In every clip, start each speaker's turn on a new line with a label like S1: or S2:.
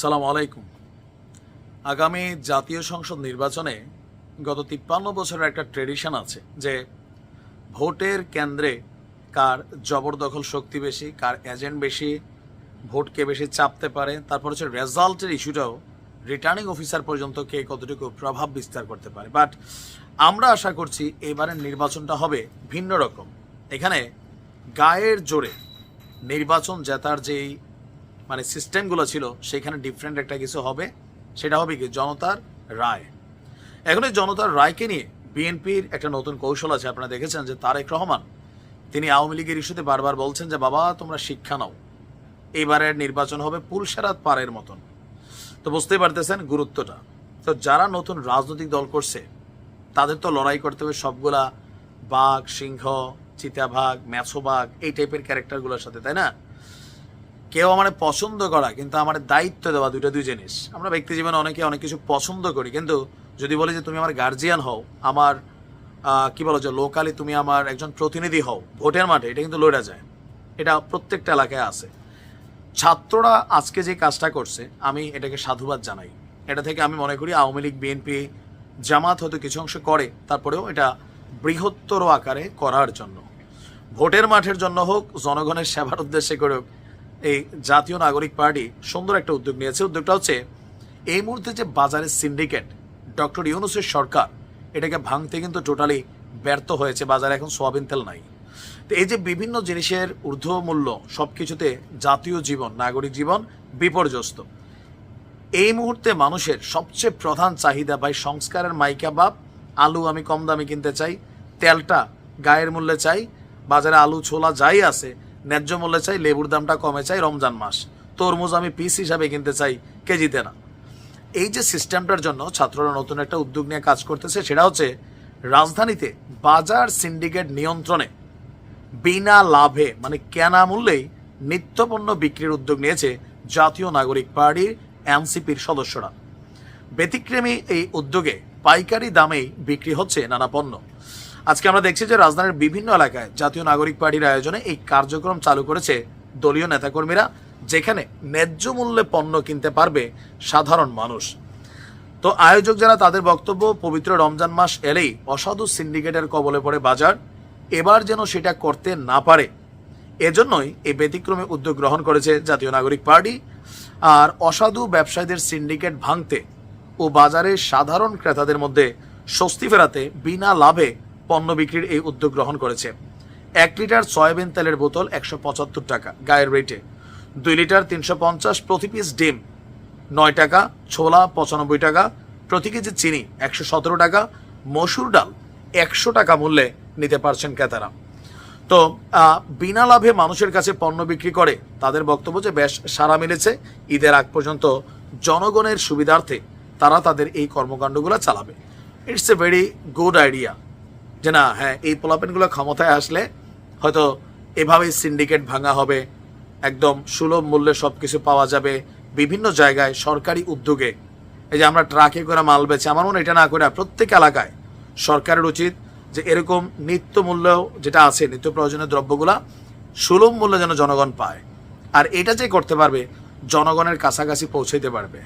S1: সালাম আলাইকুম। আগামী জাতীয় সংসদ নির্বাচনে গত তিপ্পান্ন বছরের একটা ট্রেডিশন আছে যে ভোটের কেন্দ্রে কার জবরদখল শক্তি বেশি, কার এজেন্ট বেশি ভোটকে বেশি চাপতে পারে, তারপর হচ্ছে রেজাল্টের ইস্যুটাও রিটার্নিং অফিসার পর্যন্ত কে কতটুকু প্রভাব বিস্তার করতে পারে। বাট আমরা আশা করছি এবারের নির্বাচনটা হবে ভিন্ন রকম। এখানে গায়ের জোরে নির্বাচন জেতার যেই মানে সিস্টেমগুলো ছিল, সেখানে ডিফারেন্ট একটা কিছু হবে, সেটা হবে কি জনতার রায়। এখন এই জনতার রায়কে নিয়ে বিএনপির একটা নতুন কৌশল আছে, আপনারা দেখেছেন যে তারেক রহমান, তিনি আওয়ামী লীগের ইস্যুতে বারবার বলছেন যে, বাবা, তোমরা শিক্ষা নাও। এবারের নির্বাচন হবে পুলসেরাত পারের মতন। তো বুঝতেই পারতেছেন গুরুত্বটা। তো যারা নতুন রাজনৈতিক দল করছে, তাদের তো লড়াই করতে হবে সবগুলা বাঘ, সিংহ, চিতাবাঘ ম্যাথোবাঘ এই টাইপের ক্যারেক্টারগুলোর সাথে, তাই না? কেউ আমার পছন্দ করা, কিন্তু আমার দায়িত্ব দেওয়া দুইটা দুই জিনিস। আমরা ব্যক্তি জীবনে অনেকে অনেক কিছু পছন্দ করি, কিন্তু যদি বলি যে তুমি আমার গার্জিয়ান হও, আমার কি বলো যে লোকালি তুমি আমার একজন প্রতিনিধি হও, ভোটের মাঠে, এটা কিন্তু লড়া যায়। এটা প্রত্যেকটা এলাকায় আছে। ছাত্ররা আজকে যে কাজটা করছে, আমি এটাকে সাধুবাদ জানাই। এটা থেকে আমি মনে করি আওয়ামী লীগ বিএনপি জামাত হয়তো কিছু অংশ করে, তারপরেও এটা বৃহত্তর আকারে করার জন্য। ভোটের মাঠের জন্য হোক, জনগণের সেবার উদ্দেশ্যে করে হোক এই জাতীয় নাগরিক পার্টি সুন্দর একটা উদ্যোগ নিয়েছে। উদ্যোগটা হচ্ছে, এই মুহূর্তে যে বাজারের সিন্ডিকেট, ডক্টর ইউনুসের সরকার, এটাকে ভাঙতে কিন্তু টোটালি ব্যর্থ হয়েছে। বাজারে এখন সোয়াবিন তেল নাই। তো এই যে বিভিন্ন জিনিসের ঊর্ধ্ব মূল্য সব কিছুতে জাতীয় জীবন, নাগরিক জীবন বিপর্যস্ত। এই মুহূর্তে মানুষের সবচেয়ে প্রধান চাহিদা ভাই সংস্কারের মাইকা বাপ আলু আমি কম দামে কিনতে চাই, তেলটা গায়ের মূল্যে চাই, বাজারে আলু ছোলা যাই আছে ন্যায্য মূল্যে চাই, লেবুর দামটা কমে চাই, রমজান মাস। তরমুজ আমি পিস হিসাবে কিনতে চাই কেজিতে না। এই যে সিস্টেমটার জন্য ছাত্ররা নতুন একটা উদ্যোগ নিয়ে কাজ করতেছে, সেটা হচ্ছে রাজধানীতে বাজার সিন্ডিকেট নিয়ন্ত্রণে বিনা লাভে মানে কেনা মূল্যেই নিত্যপণ্য বিক্রির উদ্যোগ নিয়েছে জাতীয় নাগরিক পার্টির এনসিপির সদস্যরা। ব্যতিক্রমী এই উদ্যোগে পাইকারি দামেই বিক্রি হচ্ছে নানা পণ্য। আজকে আমরা দেখছি যে রাজধানীর বিভিন্ন এলাকায় জাতীয় নাগরিক পার্টির আয়োজনে এই কার্যক্রম চালু করেছে দলীয় নেতাকর্মীরা, যেখানে ন্যায্য মূল্যে পণ্য কিনতে পারবে সাধারণ মানুষ। তো আয়োজক যারা, তাদের বক্তব্য, পবিত্র রমজান মাস এলেই অসাধু সিন্ডিকেটের কবলে পড়ে বাজার, এবার যেন সেটা করতে না পারে। এজন্যই এই ব্যতিক্রমে উদ্যোগ গ্রহণ করেছে জাতীয় নাগরিক পার্টি। আর অসাধু ব্যবসায়ীদের সিন্ডিকেট ভাঙতে ও বাজারে সাধারণ ক্রেতাদের মধ্যে স্বস্তি ফেরাতে বিনা লাভে পণ্য বিক্রির এই উদ্যোগ গ্রহণ করেছে। এক লিটার সয়াবিন তেলের বোতল একশো পঁচাত্তর টাকা, গায়ের রেটে। দুই লিটার তিনশো পঞ্চাশ প্রতি পিস ডিম, নয় টাকা, ছোলা পঁচানব্বই টাকা, প্রতি কেজি চিনি একশো সতেরো টাকা, মসুর ডাল একশো টাকা মূল্যে নিতে পারছেন ক্রেতারা। তো বিনা লাভে মানুষের কাছে পণ্য বিক্রি করে, তাদের বক্তব্য যে বেশ সারা মিলেছে, ঈদের আগ পর্যন্ত জনগণের সুবিধার্থে তারা তাদের এই কর্মকাণ্ডগুলো চালাবে। It's a very good idea যে না হ্যাঁ এই পোলাপেনগুলো ক্ষমতায় আসলে হয়তো এভাবেই সিন্ডিকেট ভাঙা হবে, একদম সুলভ মূল্যে সব কিছু পাওয়া যাবে বিভিন্ন জায়গায় সরকারি উদ্যোগে। এই যে আমরা ট্রাকে করে মাল বেচে, আমার মনে এটা না করে প্রত্যেক এলাকায় সরকারের উচিত যে এরকম নিত্য মূল্য যেটা আছে, নিত্য প্রয়োজনীয় দ্রব্যগুলা সুলভ মূল্যে যেন জনগণ পায়। আর এটা যে করতে পারবে, জনগণের কাছাকাছি পৌঁছাইতে পারবে।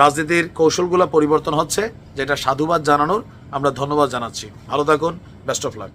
S1: রাজনীতির কৌশলগুলো পরিবর্তন হচ্ছে, যেটা সাধুবাদ জানানোর আমরা ধন্যবাদ জানাচ্ছি। ভালো থাকুন বেস্ট অফ লাক